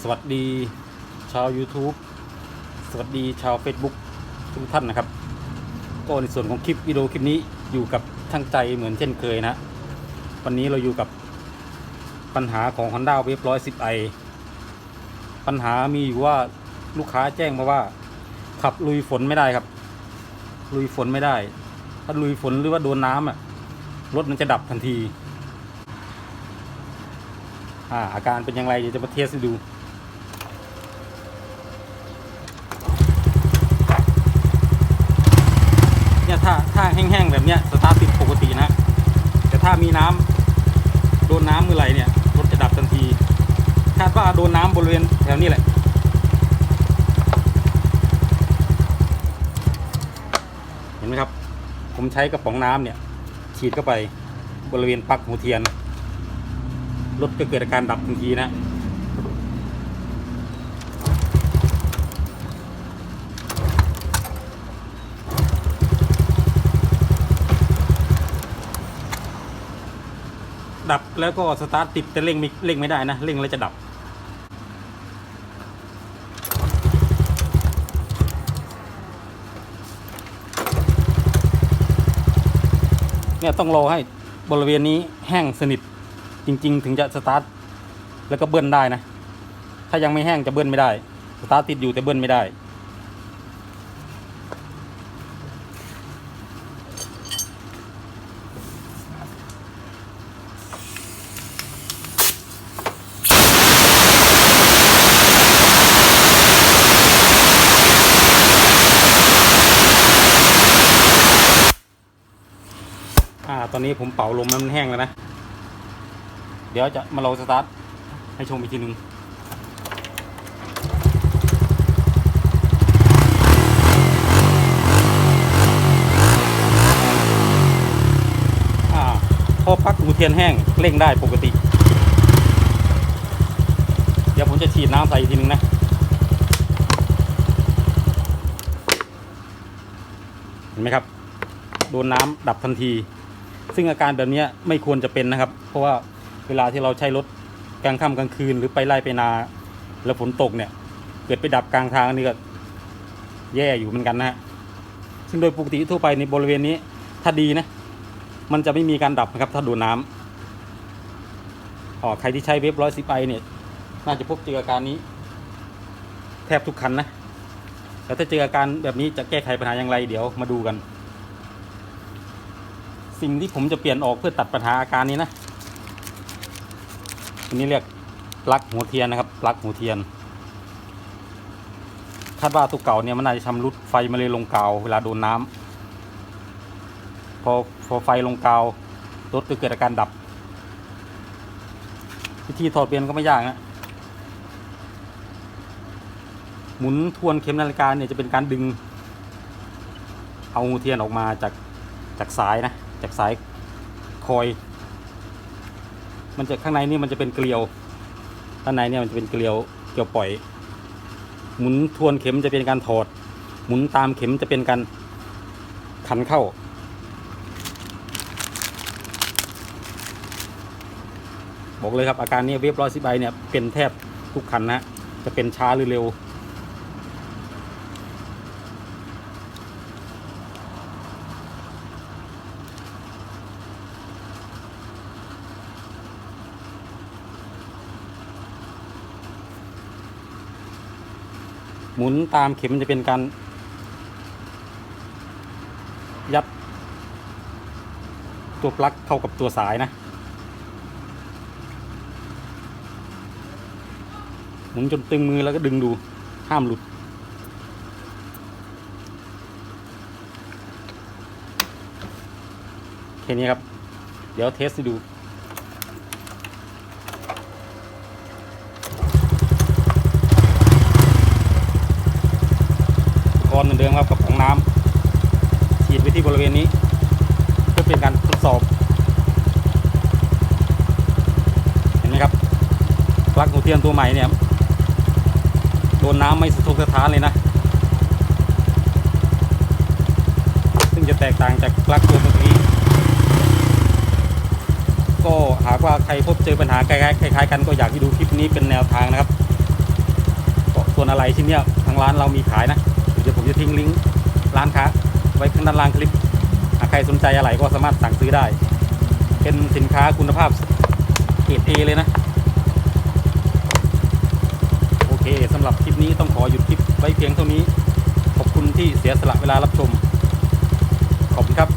สวัสดีชาว YouTube สวัสดีชาว Facebook ทุกท่านนะครับ ก็ในส่วนของคลิปวิดีโอคลิปนี้อยู่กับช่างใจเหมือนเช่นเคยนะ วันนี้เราอยู่กับปัญหาของ Honda Wave 110i ปัญหามีอยู่ว่าลูกค้าแจ้งมาว่า ขับลุยฝนไม่ได้ครับ ลุยฝนไม่ได้ ถ้าลุยฝนหรือว่าโดนน้ำอะรถมันจะดับทันที อ่าอาการเป็นอย่างไรเดี๋ยวจะมาเทสให้ดูเนี่ยถ้าถ้าแห้งๆแบบเนี้ยสตาร์ทติดปกตินะ แต่ถ้ามีน้ำโดนน้ำเมื่อไหร่เนี่ยรถจะดับทันทีคาดว่าโดนน้ำบริเวณแถวนี้แหละเห็นไหมครับ ผมใช้กระป๋องน้ำเนี่ย ฉีดเข้าไปบริเวณปลั๊กหัวเทียน รถจะเกิดอาการดับทันทีนะดับแล้วก็สตาร์ทติดแต่เร่งไม่เร่งไม่ได้นะเร่งแล้วจะดับ เนี่ยต้องรอให้บริเวณนี้แห้งสนิท จริง ๆ ถึงจะสตาร์ทแล้วก็เบิ้ลได้นะ ถ้ายังไม่แห้งจะเบิ้ลไม่ได้ สตาร์ทติดอยู่แต่เบิ้ลไม่ได้ อ่า ตอนนี้ผมเป่าลมมันแห้งแล้วนะ เดี๋ยวจะมาลองสตาร์ทให้ชมอีกทีหนึ่งอ่าพอปลั๊กหูเทียนแห้งเร่งได้ปกติ เดี๋ยวผมจะฉีดน้ำใส่อีกทีหนึงนะเห็นไหมครับ โดนน้ำดับทันที ซึ่งอาการแบบนี้ไม่ควรจะเป็นนะครับ เพราะว่า เวลาที่เราใช้รถกลางค่ำกลางคืน หรือไปไล่ไปนา แล้วฝนตกเนี่ย เกิดไปดับกลางทางนี่ก็แย่อยู่เหมือนกันนะฮะซึ่งโดยปกติทั่วไปในบริเวณนี้ ถ้าดีนะ มันจะไม่มีการดับนะครับ ถ้าโดนน้ำอ๋อใครที่ใช้เว็บร้อยสิบไอเนี่ย น่าจะพบเจออาการนี้ แทบทุกคันนะแล้วถ้าเจออาการแบบนี้จะแก้ไขปัญหาอย่างไร เดี๋ยวมาดูกัน สิ่งที่ผมจะเปลี่ยนออกเพื่อตัดปัญหาอาการนี้นะ อันนี้เรียกปลั๊กหัวเทียนนะครับปลั๊กหัวเทียนคาดว่าตัวเก่าเนี่ยมันน่าจะชำรุดไฟมาเลยลงกาวเวลาโดนน้ำพอพอไฟลงกาวรถก็เกิดอาการดับวิธีถอดเปลี่ยนก็ไม่ยากนะหมุนทวนเข็มนาฬิกาเนี่ยจะเป็นการดึง เอาหัวเทียนออกมาจากจากสายนะจากสายคอย มันจะข้างในนี่มันจะเป็นเกลียว ข้างในเนี่ยมันจะเป็นเกลียวเกลียวปล่อย หมุนทวนเข็มจะเป็นการถอด หมุนตามเข็มจะเป็นการขันเข้า บอกเลยครับอาการนี้เวฟร้อยสิบใบเนี่ยเป็นแทบทุกคันนะจะเป็นช้าหรือเร็ว หมุนตามเข็มมันจะเป็นการ ยัด ตัวปลั๊กเข้ากับตัวสายนะ หมุนจนตึงมือแล้วก็ดึงดูห้ามหลุดแค่นี้ครับ เดี๋ยวเทสให้ดู กรณ์เหมือนเดิมครับกับของน้ำฉีดไปที่บริเวณนี้ เพื่อเป็นการทดสอบ เห็นไหมครับปลั๊กหัวเทียนตัวใหม่เนี่ยโดนน้ำไม่สะทกสะท้านเลยนะ ซึ่งจะแตกต่างจากปลั๊กตัวเมื่อกี้ ก็หากว่าใครพบเจอปัญหาคล้ายๆคล้ายกันก็อยากให้ดูคลิปนี้เป็นแนวทางนะครับส่วนอะไรชิ้นเนี้ยทางร้านเรามีขายนะ ดี๋ยวผมจะทิ้งลิงก์ร้านค้าไว้ข้างด้านล่างคลิปหากใครสนใจอะไรก็สามารถสั่งซื้อได้ เป็นสินค้าคุณภาพเกรดเอเลยนะ โอเคสำหรับคลิปนี้ต้องขอหยุดคลิปไว้เพียงเท่านี้ ขอบคุณที่เสียสละเวลารับชม ขอบคุณครับ